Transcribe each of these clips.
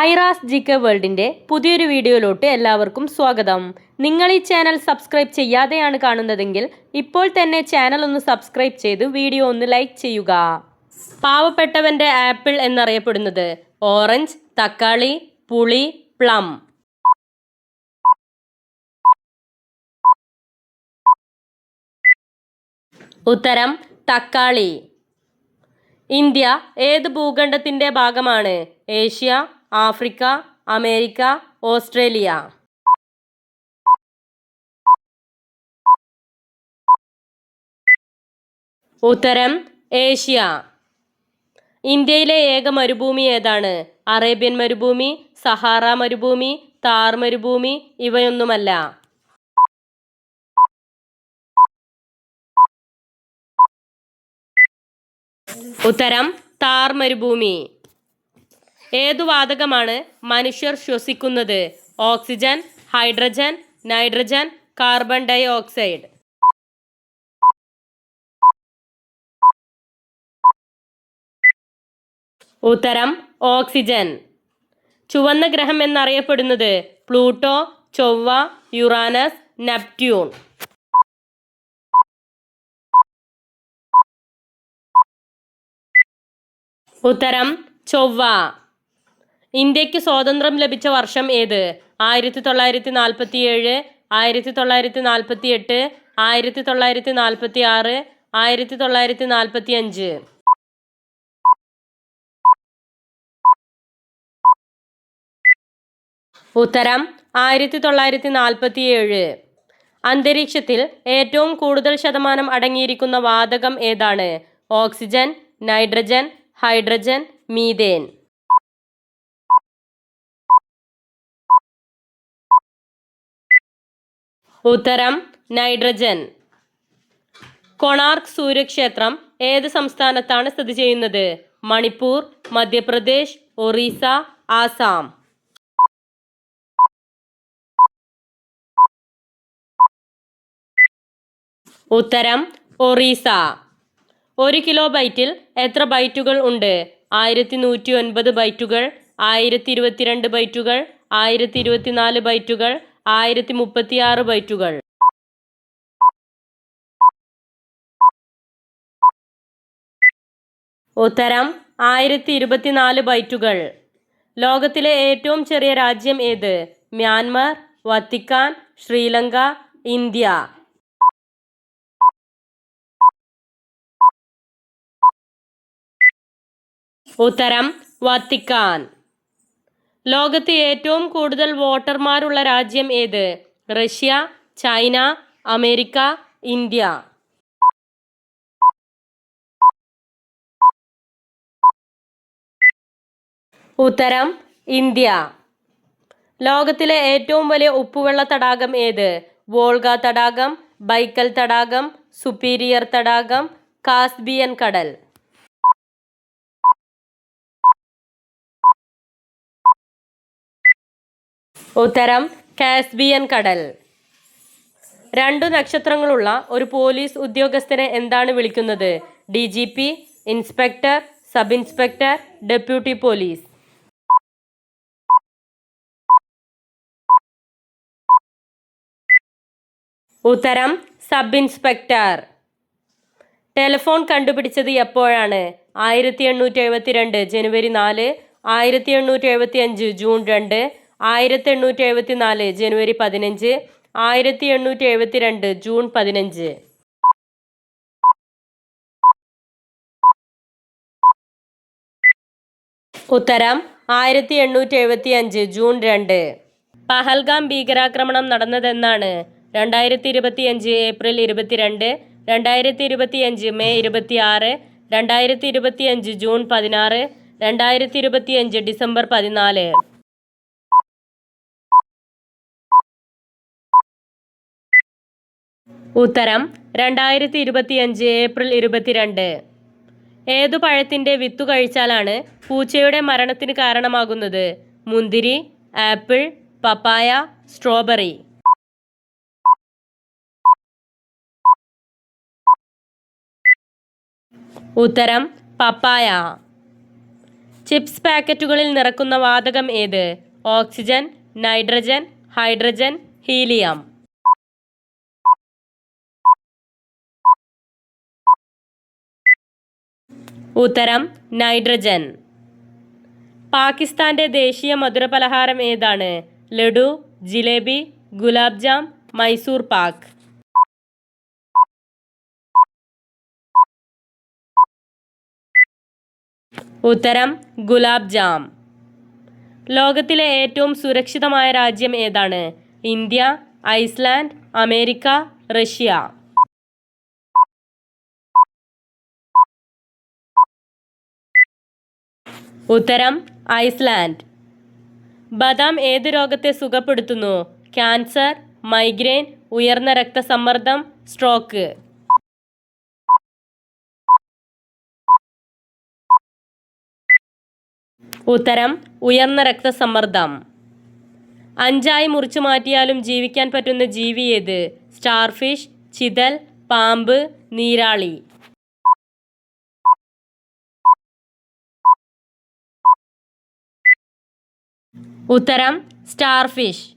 Aira's G K വേൾഡിന്റെ പുതിയൊരു വീഡിയോയിലോട്ട് എല്ലാവർക്കും സ്വാഗതം. നിങ്ങൾ ഈ ചാനൽ സബ്സ്ക്രൈബ് ചെയ്യാതെയാണ് കാണുന്നതെങ്കിൽ ഇപ്പോൾ തന്നെ ചാനൽ ഒന്ന് സബ്സ്ക്രൈബ് ചെയ്ത് വീഡിയോ ഒന്ന് ലൈക്ക് ചെയ്യുക. പാവപ്പെട്ടവന്റെ ആപ്പിൾ എന്നറിയപ്പെടുന്നത് ഓറഞ്ച് തക്കാളി പുളി പ്ലം. ഉത്തരം തക്കാളി. ഇന്ത്യ ഏത് ഭൂഖണ്ഡത്തിന്റെ ഭാഗമാണ്? Asia Africa America Australia. ഉത്തരം ഏഷ്യ. ഇന്ത്യയിലെ ഏക മരുഭൂമി ഏതാണ്? അറേബ്യൻ മരുഭൂമി സഹാറ മരുഭൂമി താർ മരുഭൂമി ഇവയൊന്നുമല്ല. ഉത്തരം താർ മരുഭൂമി. ഏതു വാതകമാണ് മനുഷ്യർ ശ്വസിക്കുന്നത്? Oxygen hydrogen nitrogen carbon dioxide. ഉത്തരം ഓക്സിജൻ. ചുവന്ന ഗ്രഹം എന്നറിയപ്പെടുന്നത് പ്ലൂട്ടോ ചൊവ്വ യുറാനസ് നെപ്റ്റ്യൂൺ. ഉത്തരം ചൊവ്വ. ഇന്ത്യയ്ക്ക് സ്വാതന്ത്ര്യം ലഭിച്ച വർഷം ഏത്? ആയിരത്തി തൊള്ളായിരത്തി നാൽപ്പത്തി ഏഴ് ആയിരത്തി തൊള്ളായിരത്തി നാൽപ്പത്തി എട്ട് ആയിരത്തി തൊള്ളായിരത്തി നാൽപ്പത്തി ആറ് ആയിരത്തി തൊള്ളായിരത്തി നാൽപ്പത്തി അഞ്ച് ഉത്തരം ആയിരത്തി തൊള്ളായിരത്തി നാൽപ്പത്തി ഏഴ് അന്തരീക്ഷത്തിൽ ഏറ്റവും കൂടുതൽ ശതമാനം അടങ്ങിയിരിക്കുന്ന വാതകം ഏതാണ്? ഓക്സിജൻ നൈട്രജൻ ഹൈഡ്രജൻ മീതേൻ ഉത്തരം നൈട്രജൻ. കൊണാർക്ക് സൂര്യക്ഷേത്രം ഏത് സംസ്ഥാനത്താണ് സ്ഥിതി ചെയ്യുന്നത്? മണിപ്പൂർ മധ്യപ്രദേശ് ഒറീസ ആസാം. ഉത്തരം ഒറീസ. ഒരു കിലോ ബൈറ്റിൽ എത്ര ബൈറ്റുകൾ ഉണ്ട്? ആയിരത്തി നൂറ്റി ഒൻപത് ബൈറ്റുകൾ ആയിരത്തി ഇരുപത്തിരണ്ട് ബൈറ്റുകൾ ആയിരത്തി ഇരുപത്തിനാല് ബൈറ്റുകൾ ആയിരത്തി മുപ്പത്തിയാറ് ബൈറ്റുകൾ. ഉത്തരം ആയിരത്തി ഇരുപത്തിനാല് ബൈറ്റുകൾ. ലോകത്തിലെ ഏറ്റവും ചെറിയ രാജ്യം ഏത്? Myanmar Vatican Sri Lanka India. ഉത്തരം വത്തിക്കാൻ. ലോകത്ത് ഏറ്റവും കൂടുതൽ വോട്ടർമാരുള്ള രാജ്യം ഏത്? Russia China America India. ഉത്തരം ഇന്ത്യ. ലോകത്തിലെ ഏറ്റവും വലിയ ഉപ്പുവെള്ള തടാകം ഏത്? വോൾഗ തടാകം ബൈക്കൽ തടാകം സുപ്പീരിയർ തടാകം കാസ്ബിയൻ കടൽ. ഉത്തരം കാസ്ബിയൻ കടൽ. രണ്ടു നക്ഷത്രങ്ങളുള്ള ഒരു പോലീസ് ഉദ്യോഗസ്ഥനെ എന്താണ് വിളിക്കുന്നത്? D G P inspector sub inspector deputy police. ഉത്തരം സബ് ഇൻസ്പെക്ടർ. ടെലിഫോൺ കണ്ടുപിടിച്ചത് എപ്പോഴാണ്? ആയിരത്തി എണ്ണൂറ്റി എഴുപത്തി രണ്ട് ജനുവരി നാല് ആയിരത്തി എണ്ണൂറ്റി എഴുപത്തി അഞ്ച് ജൂൺ രണ്ട് ആയിരത്തി എണ്ണൂറ്റി എഴുപത്തി നാല് ജനുവരി പതിനഞ്ച്. ആയിരത്തി എണ്ണൂറ്റി എഴുപത്തി രണ്ട് ജൂൺ പതിനഞ്ച്. ഉത്തരം ആയിരത്തി എണ്ണൂറ്റി എഴുപത്തി അഞ്ച് ജൂൺ രണ്ട്. പഹൽഗാം ഭീകരാക്രമണം നടന്നതെന്നാണ് രണ്ടായിരത്തി ഇരുപത്തി അഞ്ച് ഏപ്രിൽ ഇരുപത്തിരണ്ട് രണ്ടായിരത്തി ഇരുപത്തി അഞ്ച് മെയ് ഇരുപത്തി ആറ് രണ്ടായിരത്തി ഇരുപത്തി അഞ്ച് ജൂൺ പതിനാറ് രണ്ടായിരത്തി ഇരുപത്തി അഞ്ച് ഡിസംബർ പതിനാല്. ഉത്തരം രണ്ടായിരത്തി ഇരുപത്തി അഞ്ച് ഏപ്രിൽ ഇരുപത്തിരണ്ട്. ഏതു പഴത്തിന്റെ വിത്തു കഴിച്ചാലാണ് പൂച്ചയുടെ മരണത്തിന് കാരണമാകുന്നത്? മുന്തിരി ആപ്പിൾ പപ്പായ സ്ട്രോബെറി. ഉത്തരം പപ്പായ. ചിപ്സ് പാക്കറ്റുകളിൽ നിറക്കുന്ന വാതകം ഏത്? Oxygen nitrogen hydrogen helium. ഉത്തരം നൈട്രജൻ. പാകിസ്ഥാന്റെ ദേശീയ മധുരപലഹാരം ഏതാണ്? ലഡു ജിലേബി ഗുലാബ് ജാം മൈസൂർ പാക്ക് ഉത്തരം ഗുലാബ് ജാം. ലോകത്തിലെ ഏറ്റവും സുരക്ഷിതമായ രാജ്യം ഏതാണ്? India Iceland America Russia. ഉത്തരം ഐസ്ലാൻഡ്. ബദാം ഏത് രോഗത്തെ സുഖപ്പെടുത്തുന്നു? ക്യാൻസർ മൈഗ്രെയിൻ ഉയർന്ന രക്തസമ്മർദ്ദം സ്ട്രോക്ക്. ഉത്തരം ഉയർന്ന രക്തസമ്മർദ്ദം. അഞ്ചായി മുറിച്ചു മാറ്റിയാലും ജീവിക്കാൻ പറ്റുന്ന ജീവി ഏത്? സ്റ്റാർഫിഷ് ചിതൽ പാമ്പ് നീരാളി. ഉത്തരം സ്റ്റാർഫിഷ്.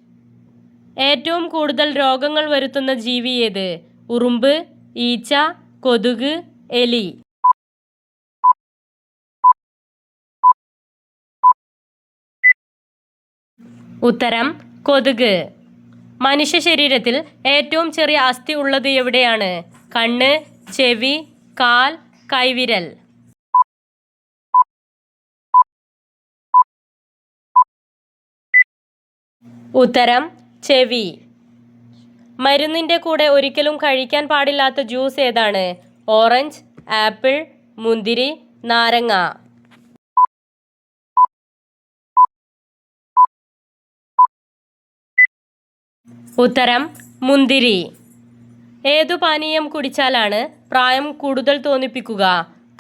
ഏറ്റവും കൂടുതൽ രോഗങ്ങൾ വരുത്തുന്ന ജീവി ഏത്? ഉറുമ്പ് ഈച്ച കൊതുക് എലി. ഉത്തരം കൊതുക്. മനുഷ്യ ശരീരത്തിൽ ഏറ്റവും ചെറിയ അസ്ഥി ഉള്ളത് എവിടെയാണ്? കണ്ണ് ചെവി കാൽ കൈവിരൽ. ഉത്തരം ചെവി. മരുന്നിന്റെ കൂടെ ഒരിക്കലും കഴിക്കാൻ പാടില്ലാത്ത ജ്യൂസ് ഏതാണ്? ഓറഞ്ച് ആപ്പിൾ മുന്തിരി നാരങ്ങ. ഉത്തരം മുന്തിരി. ഏതു പാനീയം കുടിച്ചാലാണ് പ്രായം കൂടുതൽ തോന്നിപ്പിക്കുക?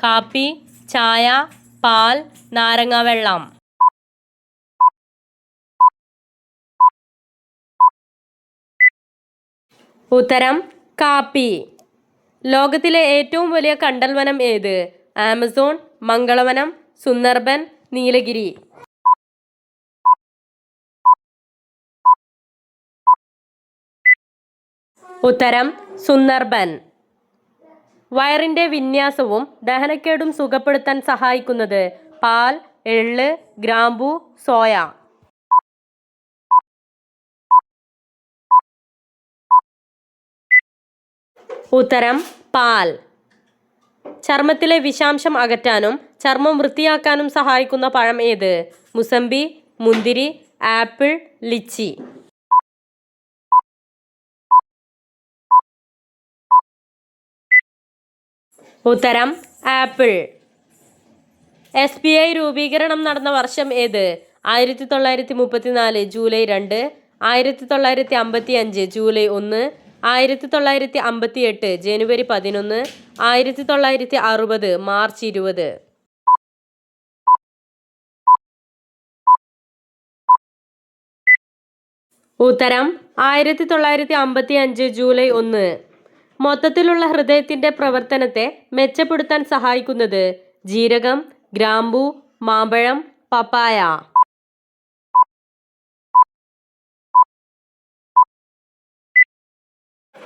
കാപ്പി ചായ പാൽ നാരങ്ങ വെള്ളം. ഉത്തരം കാപ്പി. ലോകത്തിലെ ഏറ്റവും വലിയ കണ്ടൽവനം ഏത്? ആമസോൺ മംഗളവനം സുന്ദർബൻ നീലഗിരി. ഉത്തരം സുന്ദർബൻ. വയറിന്റെ വിന്യാസവും ദഹനക്കേടും സുഖപ്പെടുത്താൻ സഹായിക്കുന്നത് പാൽ എള്ള് ഗ്രാമ്പു സോയ. ഉത്തരം പാൽ. ചർമ്മത്തിലെ വിഷാംശം അകറ്റാനും ചർമ്മം വൃത്തിയാക്കാനും സഹായിക്കുന്ന പഴം ഏത്? മുസമ്പി മുന്തിരി ആപ്പിൾ ലിച്ചി. ഉത്തരം ആപ്പിൾ. എസ് ബി ഐ രൂപീകരണം നടന്ന വർഷം ഏത്? ആയിരത്തി തൊള്ളായിരത്തി മുപ്പത്തിനാല് ജൂലൈ രണ്ട് ആയിരത്തി തൊള്ളായിരത്തി അമ്പത്തി അഞ്ച് ജൂലൈ ഒന്ന് ആയിരത്തി തൊള്ളായിരത്തി അമ്പത്തി എട്ട് ജനുവരി പതിനൊന്ന് ആയിരത്തി തൊള്ളായിരത്തി അറുപത് മാർച്ച് ഇരുപത്. ഉത്തരം ആയിരത്തി തൊള്ളായിരത്തി അമ്പത്തി അഞ്ച് ജൂലൈ ഒന്ന്. മൊത്തത്തിലുള്ള ഹൃദയത്തിന്റെ പ്രവർത്തനത്തെ മെച്ചപ്പെടുത്താൻ സഹായിക്കുന്നത് ജീരകം ഗ്രാമ്പു മാമ്പഴം പപ്പായ.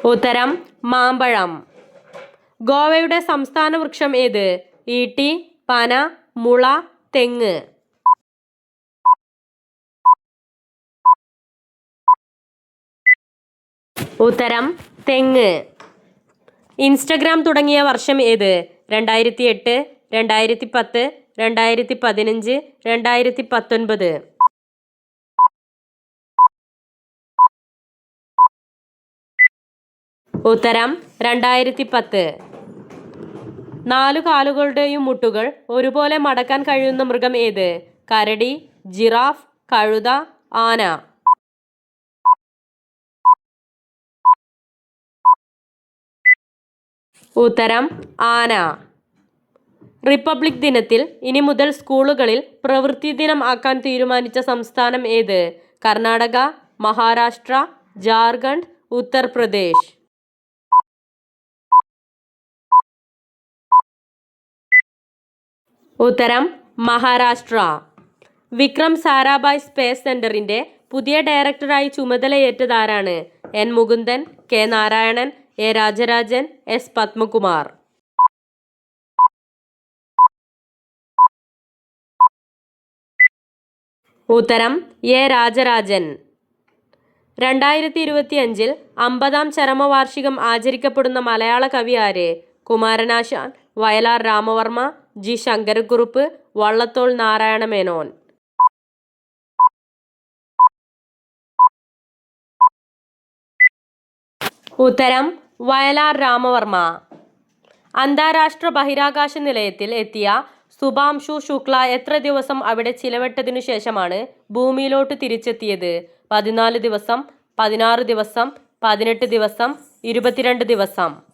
ഉത്തരം മാമ്പഴം. ഗോവയുടെ സംസ്ഥാന വൃക്ഷം ഏത്? ഈട്ടി പന മുള തെങ്ങ്. ഉത്തരം തെങ്ങ്. ഇൻസ്റ്റഗ്രാം തുടങ്ങിയ വർഷം ഏത്? രണ്ടായിരത്തി എട്ട് രണ്ടായിരത്തി പത്ത് രണ്ടായിരത്തി പതിനഞ്ച് രണ്ടായിരത്തി പത്തൊൻപത് ഉത്തരം രണ്ടായിരത്തി പത്ത് നാലു കാലുകളുടെയും മുട്ടുകൾ ഒരുപോലെ മടക്കാൻ കഴിയുന്ന മൃഗം ഏത്? കരടി ജിറാഫ് കഴുത ആന. ഉത്തരം ആന. റിപ്പബ്ലിക് ദിനത്തിൽ ഇനി മുതൽ സ്കൂളുകളിൽ പ്രവൃത്തി ദിനം ആക്കാൻ തീരുമാനിച്ച സംസ്ഥാനം ഏത്? കർണാടക മഹാരാഷ്ട്ര ജാർഖണ്ഡ് ഉത്തർപ്രദേശ്. ഉത്തരം മഹാരാഷ്ട്ര. വിക്രം സാരാഭായ് സ്പേസ് സെന്ററിന്റെ പുതിയ ഡയറക്ടറായി ചുമതലയേറ്റതാരാണ് N Mukundan K Narayanan A Rajarajan S Padmakumar. ഉത്തരം എ രാജരാജൻ. രണ്ടായിരത്തി ഇരുപത്തിയഞ്ചിൽ അമ്പതാം ചരമവാർഷികം ആചരിക്കപ്പെടുന്ന മലയാള കവി ആര്? കുമാരനാശാൻ വയലാർ രാമവർമ്മ ജി ശങ്കരക്കുറുപ്പ് വള്ളത്തോൾ നാരായണ മേനോൻ ഉത്തരം വയലാർ രാമവർമ്മ. അന്താരാഷ്ട്ര ബഹിരാകാശ നിലയത്തിൽ എത്തിയ സുഭാംശു ശുക്ല എത്ര ദിവസം അവിടെ ചിലവിട്ടതിനു ശേഷമാണ് ഭൂമിയിലോട്ട് തിരിച്ചെത്തിയത്? പതിനാല് ദിവസം പതിനാറ് ദിവസം പതിനെട്ട് ദിവസം ഇരുപത്തിരണ്ട് ദിവസം.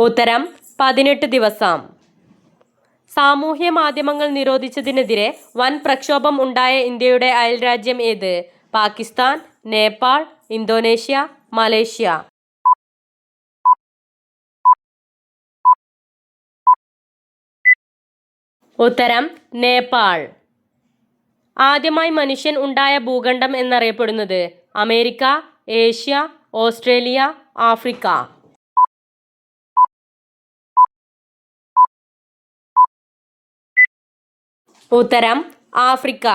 ഉത്തരം പതിനെട്ട് ദിവസം. സാമൂഹ്യ മാധ്യമങ്ങൾ നിരോധിച്ചതിനെതിരെ വൻ പ്രക്ഷോഭം ഉണ്ടായ ഇന്ത്യയുടെ അയൽരാജ്യം ഏത്? Pakistan Nepal Indonesia Malaysia. ഉത്തരം നേപ്പാൾ. ആദ്യമായി മനുഷ്യൻ ഉണ്ടായ ഭൂഖണ്ഡം എന്നറിയപ്പെടുന്നത് അമേരിക്ക ഏഷ്യ ഓസ്ട്രേലിയ ആഫ്രിക്ക. ഉത്തരം ആഫ്രിക്ക.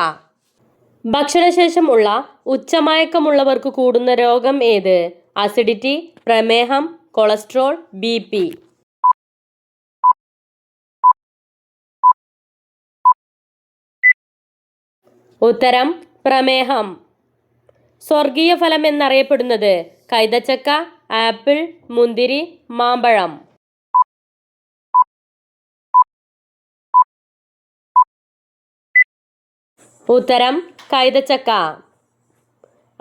ഭക്ഷണശേഷം ഉള്ള ഉച്ചമയക്കമുള്ളവർക്ക് കൂടുന്ന രോഗം ഏത്? അസിഡിറ്റി പ്രമേഹം കൊളസ്ട്രോൾ ബി പി. ഉത്തരം പ്രമേഹം. സ്വർഗീയ ഫലം എന്നറിയപ്പെടുന്നത് കൈതച്ചക്ക ആപ്പിൾ മുന്തിരി മാമ്പഴം. ഉത്തരം കൈതച്ചക്ക.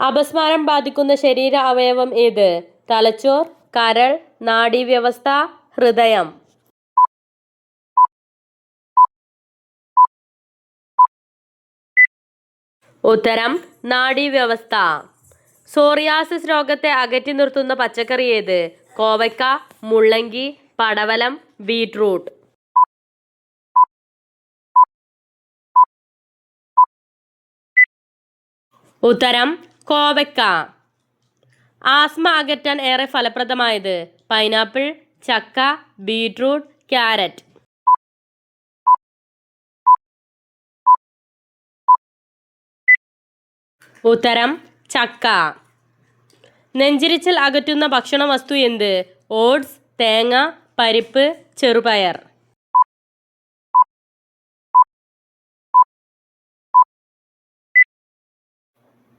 അപസ്മാരം ബാധിക്കുന്ന ശരീര അവയവം ഏത്? തലച്ചോർ കരൾ നാഡീവ്യവസ്ഥ ഹൃദയം. ഉത്തരം നാഡീവ്യവസ്ഥ സോറിയാസിസ് രോഗത്തെ അകറ്റി നിർത്തുന്ന പച്ചക്കറി ഏത്? കോവയ്ക്ക മുള്ളങ്കി പടവലം ബീട്രൂട്ട്. ഉത്തരം കോവയ്ക്ക ആസ്മ അകറ്റാൻ ഏറെ ഫലപ്രദമായത് പൈനാപ്പിൾ ചക്ക ബീട്രൂട്ട് ക്യാരറ്റ്. ഉത്തരം ചക്ക. നെഞ്ചിരിച്ചൽ അകറ്റുന്ന ഭക്ഷണ വസ്തു എന്ത്? ഓട്സ് തേങ്ങ പരിപ്പ് ചെറുപയർ.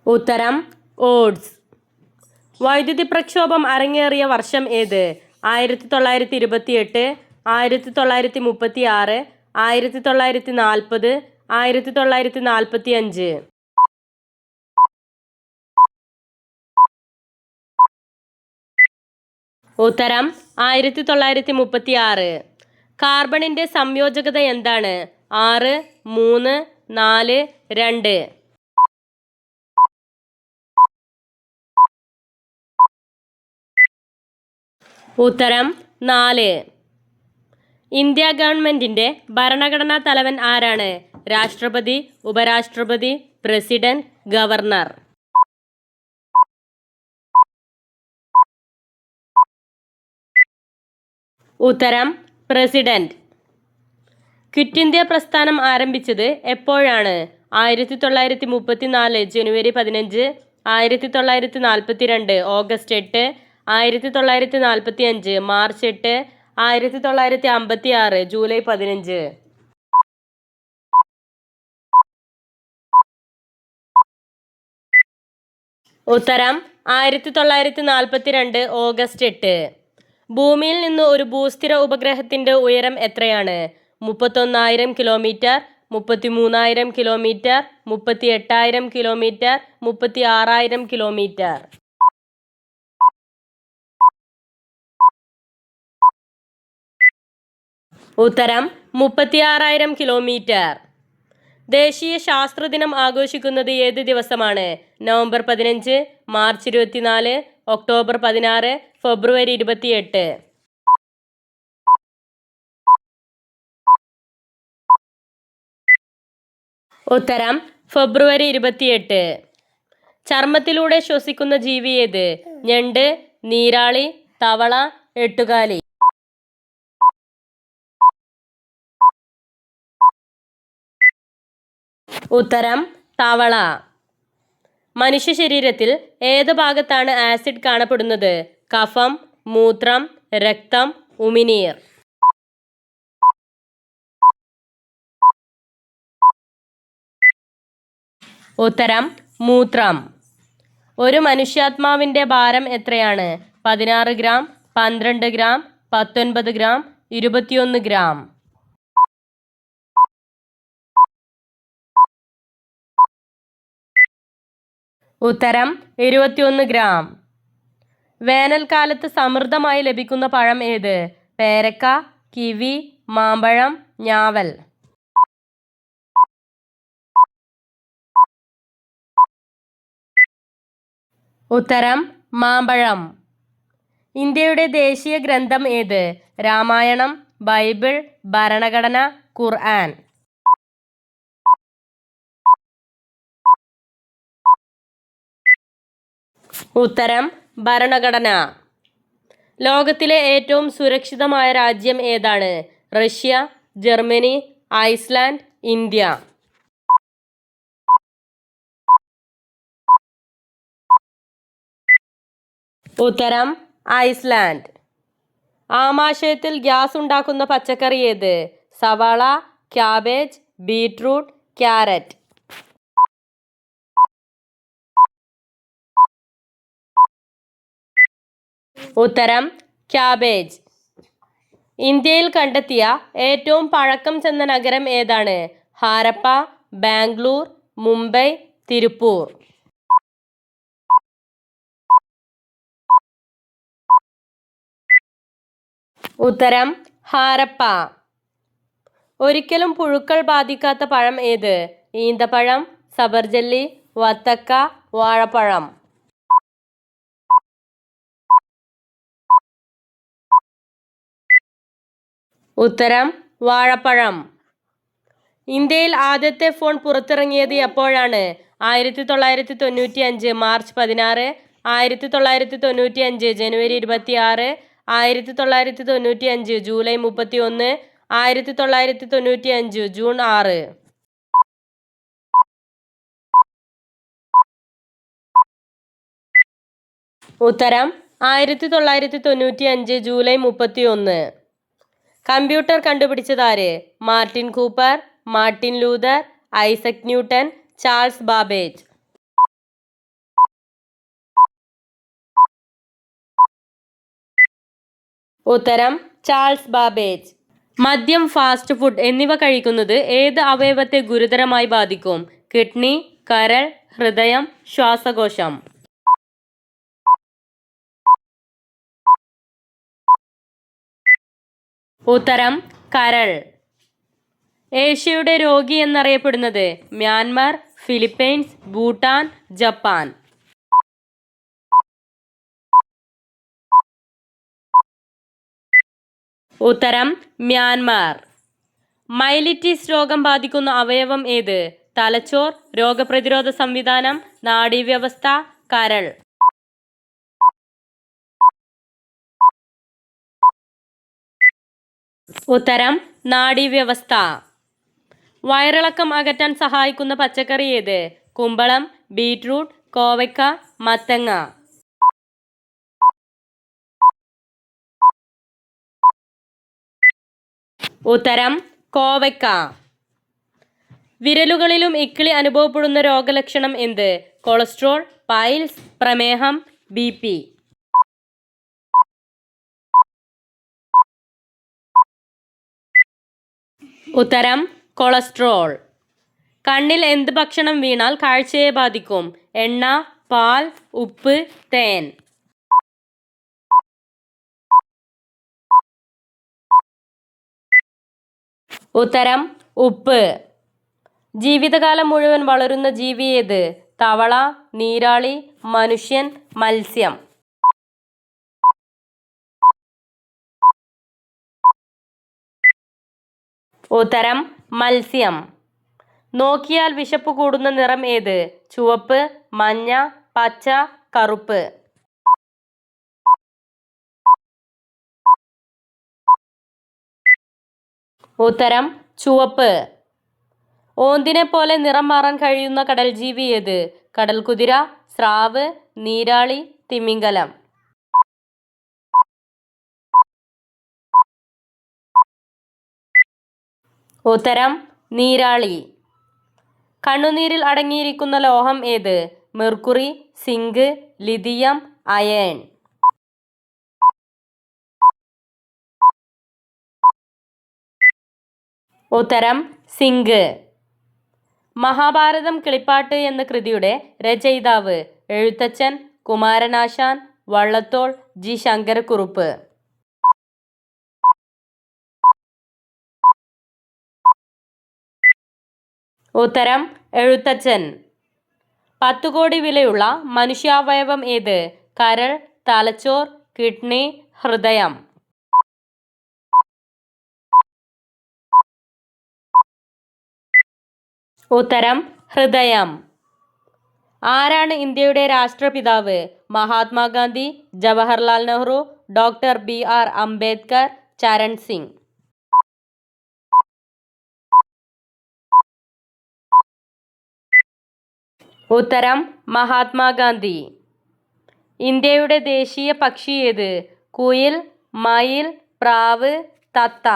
ഉത്തരം ഓഡ്സ് വൈദ്യുതി പ്രക്ഷോഭം അരങ്ങേറിയ വർഷം ഏത്? ആയിരത്തി തൊള്ളായിരത്തി ഇരുപത്തി എട്ട് ആയിരത്തി തൊള്ളായിരത്തി മുപ്പത്തി ആറ് ആയിരത്തി തൊള്ളായിരത്തി നാൽപ്പത് ആയിരത്തി തൊള്ളായിരത്തി നാൽപ്പത്തി അഞ്ച് ഉത്തരം ആയിരത്തി തൊള്ളായിരത്തി മുപ്പത്തി ആറ് കാർബണിന്റെ സംയോജകത എന്താണ്? ആറ് മൂന്ന് നാല് രണ്ട്. ഉത്തരം നാല്. ഇന്ത്യ ഗവൺമെന്റിന്റെ ഭരണഘടനാ തലവൻ ആരാണ്? രാഷ്ട്രപതി ഉപരാഷ്ട്രപതി പ്രസിഡന്റ് ഗവർണർ. ഉത്തരം പ്രസിഡന്റ്. ക്വിറ്റ് ഇന്ത്യ പ്രസ്ഥാനം ആരംഭിച്ചത് എപ്പോഴാണ്? ആയിരത്തി തൊള്ളായിരത്തി മുപ്പത്തി നാല് ജനുവരി പതിനഞ്ച് ആയിരത്തി തൊള്ളായിരത്തി നാൽപ്പത്തി രണ്ട് ഓഗസ്റ്റ് എട്ട് ആയിരത്തി തൊള്ളായിരത്തി നാൽപ്പത്തി അഞ്ച് മാർച്ച് എട്ട് ആയിരത്തി തൊള്ളായിരത്തി അമ്പത്തി ആറ് ജൂലൈ പതിനഞ്ച്. ഉത്തരം ആയിരത്തി തൊള്ളായിരത്തി നാൽപ്പത്തി രണ്ട് ഓഗസ്റ്റ് എട്ട്. ഭൂമിയിൽ നിന്ന് ഒരു ഭൂസ്ഥിര ഉപഗ്രഹത്തിന്റെ ഉയരം എത്രയാണ്? മുപ്പത്തൊന്നായിരം കിലോമീറ്റർ മുപ്പത്തി മൂന്നായിരം കിലോമീറ്റർ മുപ്പത്തി എട്ടായിരം കിലോമീറ്റർ മുപ്പത്തി ആറായിരം കിലോമീറ്റർ. ഉത്തരം മുപ്പത്തിയാറായിരം കിലോമീറ്റർ. ദേശീയ ശാസ്ത്രദിനം ആഘോഷിക്കുന്നത് ഏത് ദിവസമാണ്? നവംബർ പതിനഞ്ച് മാർച്ച് ഇരുപത്തിനാല് ഒക്ടോബർ പതിനാറ് ഫെബ്രുവരി ഇരുപത്തിയെട്ട്. ഉത്തരം ഫെബ്രുവരി ഇരുപത്തിയെട്ട്. ചർമ്മത്തിലൂടെ ശ്വസിക്കുന്ന ജീവി ഏത്? ഞണ്ട് നീരാളി തവള എട്ടുകാലി. ഉത്തരം തവള. മനുഷ്യ ശരീരത്തിൽ ഏത് ഭാഗത്താണ് ആസിഡ് കാണപ്പെടുന്നത്? കഫം മൂത്രം രക്തം ഉമിനീർ. ഉത്തരം മൂത്രം. ഒരു മനുഷ്യാത്മാവിന്റെ ഭാരം എത്രയാണ്? പതിനാറ് ഗ്രാം പന്ത്രണ്ട് ഗ്രാം പത്തൊൻപത് ഗ്രാം ഇരുപത്തിയൊന്ന് ഗ്രാം. ഉത്തരം ഇരുപത്തിയൊന്ന് ഗ്രാം. വേനൽക്കാലത്ത് സമൃദ്ധമായി ലഭിക്കുന്ന പഴം ഏത്? പേരക്ക കിവി മാമ്പഴം ഞാവൽ. ഉത്തരം മാമ്പഴം. ഇന്ത്യയുടെ ദേശീയ ഗ്രന്ഥം ഏത്? രാമായണം ബൈബിൾ ഭരണഘടന ഖുർആൻ. ഉത്തരം ഭരണഘടന. ലോകത്തിലെ ഏറ്റവും സുരക്ഷിതമായ രാജ്യം ഏതാണ്? Russia Germany Iceland India. ഉത്തരം ഐസ്ലാൻഡ്. ആമാശയത്തിൽ ഗ്യാസ് ഉണ്ടാക്കുന്ന പച്ചക്കറി ഏത്? സവാള ക്യാബേജ് ബീട്രൂട്ട് ക്യാരറ്റ്. ഉത്തരം ക്യാബേജ്. ഇന്ത്യയിൽ കണ്ടെത്തിയ ഏറ്റവും പഴക്കം ചെന്ന നഗരം ഏതാണ്? ഹാരപ്പ ബാംഗ്ലൂർ മുംബൈ തിരുപ്പൂർ. ഉത്തരം ഹാരപ്പ. ഒരിക്കലും പുഴുക്കൾ ബാധിക്കാത്ത പഴം ഏത്? ഈന്തപ്പഴം സബർജല്ലി വത്തക്ക വാഴപ്പഴം. ഉത്തരം വാഴപ്പഴം. ഇന്ത്യയിൽ ആദ്യത്തെ ഫോൺ പുറത്തിറങ്ങിയത് എപ്പോഴാണ്? ആയിരത്തി തൊള്ളായിരത്തി തൊണ്ണൂറ്റി അഞ്ച് മാർച്ച് പതിനാറ് ആയിരത്തി തൊള്ളായിരത്തി തൊണ്ണൂറ്റി അഞ്ച് ജനുവരി ഇരുപത്തി ആറ് ആയിരത്തി തൊള്ളായിരത്തി തൊണ്ണൂറ്റി അഞ്ച് ജൂലൈ മുപ്പത്തി ഒന്ന് ആയിരത്തി തൊള്ളായിരത്തി തൊണ്ണൂറ്റി അഞ്ച് ജൂൺ ആറ്. ഉത്തരം ആയിരത്തി തൊള്ളായിരത്തി തൊണ്ണൂറ്റി അഞ്ച് ജൂലൈ മുപ്പത്തി ഒന്ന് computer കണ്ടുപിടിച്ചതാര് Martin Cooper Martin Luther Isaac Newton Charles Babbage. ഉത്തരം ചാൾസ് ബാബേജ്. മദ്യം ഫാസ്റ്റ് ഫുഡ് എന്നിവ കഴിക്കുന്നത് ഏത് അവയവത്തെ ഗുരുതരമായി ബാധിക്കും? കിഡ്നി കരൾ ഹൃദയം ശ്വാസകോശം. ഉത്തരം കരൾ. ഏഷ്യയുടെ രോഗി എന്നറിയപ്പെടുന്നത് മ്യാൻമാർ ഫിലിപ്പൈൻസ് ഭൂട്ടാൻ ജപ്പാൻ. ഉത്തരം മ്യാൻമാർ. മൈലിറ്റിസ് രോഗം ബാധിക്കുന്ന അവയവം ഏത്? തലച്ചോർ രോഗപ്രതിരോധ സംവിധാനം നാഡീവ്യവസ്ഥ കരൾ. ഉത്തരം നാഡീവ്യവസ്ഥ. വയറിളക്കം അകറ്റാൻ സഹായിക്കുന്ന പച്ചക്കറി ഏത്? കുമ്പളം ബീറ്റ്റൂട്ട് കോവയ്ക്ക മത്തങ്ങ. ഉത്തരം കോവയ്ക്ക. വിരലുകളിലും ഇക്കിളി അനുഭവപ്പെടുന്ന രോഗലക്ഷണം എന്ത്? കൊളസ്ട്രോൾ പൈൽസ് പ്രമേഹം ബി ഉത്തരം കൊളസ്ട്രോൾ. കണ്ണിൽ എന്ത് ഭക്ഷണം വീണാൽ കാഴ്ചയെ ബാധിക്കും. എണ്ണ പാൽ ഉപ്പ് തേൻ. ഉത്തരം ഉപ്പ്. ജീവിതകാലം മുഴുവൻ വളരുന്ന ജീവി ഏത്? തവള നീരാളി മനുഷ്യൻ മത്സ്യം. ഉത്തരം മത്സ്യം. നോക്കിയാൽ വിശപ്പ് കൂടുന്ന നിറം ഏത്? ചുവപ്പ് മഞ്ഞ പച്ച കറുപ്പ്. ഉത്തരം ചുവപ്പ്. ഓന്തിനെ പോലെ നിറം മാറാൻ കഴിയുന്ന കടൽ ജീവി ഏത്? കടൽ കുതിര സ്രാവ് നീരാളി തിമിംഗലം. ഉത്തരം നീരാളി. കണ്ണുനീരിൽ അടങ്ങിയിരിക്കുന്ന ലോഹം ഏത്? Mercury zinc lithium iron. ഉത്തരം സിങ്ക്. മഹാഭാരതം കിളിപ്പാട്ട് എന്ന കൃതിയുടെ രചയിതാവ് എഴുത്തച്ഛൻ കുമാരനാശാൻ വള്ളത്തോൾ ജി. ശങ്കരക്കുറുപ്പ്. ഉത്തരം എഴുത്തച്ഛൻ. പത്തു കോടി വിലയുള്ള മനുഷ്യാവയവം ഏത്? കരൾ തലച്ചോർ കിഡ്നി ഹൃദയം. ഉത്തരം ഹൃദയം. ആരാണ് ഇന്ത്യയുടെ രാഷ്ട്രപിതാവ്? Mahatma Gandhi Jawaharlal Nehru doctor B R Ambedkar Charan Singh. ഉത്തരം മഹാത്മാഗാന്ധി. ഇന്ത്യയുടെ ദേശീയ പക്ഷി ഏത്? കുയിൽ മയിൽ പ്രാവ് തത്ത.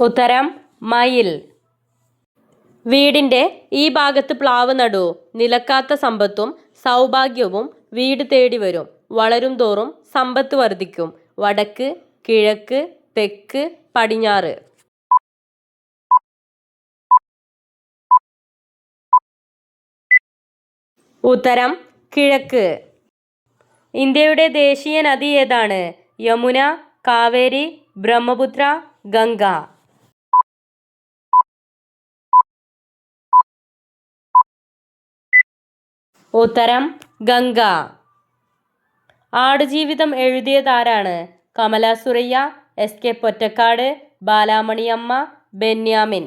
ഉത്തരം മയിൽ. വീടിന്റെ ഈ ഭാഗത്ത് പ്ലാവ് നടൂ. നിലക്കാത്ത സമ്പത്തും സൗഭാഗ്യവും വീട് തേടി വരും. വളരും തോറും സമ്പത്ത് വർദ്ധിക്കും. വടക്ക് കിഴക്ക് തെക്ക് പടിഞ്ഞാറ്. ഉത്തരം കിഴക്ക്. ഇന്ത്യയുടെ ദേശീയ നദി ഏതാണ്? യമുന കാവേരി ബ്രഹ്മപുത്ര ഗംഗ. ഉത്തരം Ganga. Aadujeevitham എഴുതിയതാരാണ്? Kamala Surayya S K Pottekkatt Balamaniamma Benyamin.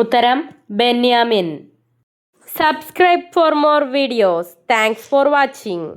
ഉത്തരം Benyamin. Subscribe for more videos thanks for watching